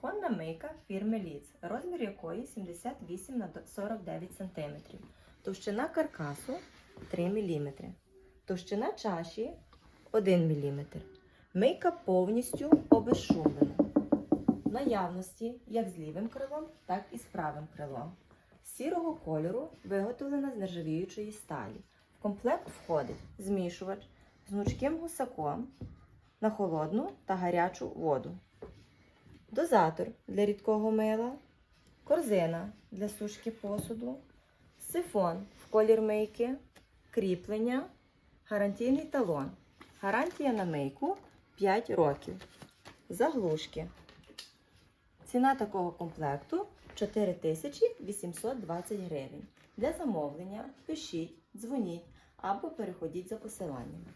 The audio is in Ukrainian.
Кухонна мийка фірми Ліц, розмір якої 78 на 49 см. Товщина каркасу 3 мм. Товщина чаші 1 мм. Мийка повністю обезшумлена. Наявності як з лівим крилом, так і з правим крилом. Сірого кольору виготовлена з нержавіючої сталі. В комплект входить змішувач з гнучким гусаком на холодну та гарячу воду, дозатор для рідкого мила, корзина для сушки посуду, сифон в колір мийки, кріплення, гарантійний талон. Гарантія на мийку 5 років. Заглушки. Ціна такого комплекту 4820 гривень. Для замовлення пишіть, дзвоніть або переходіть за посиланнями.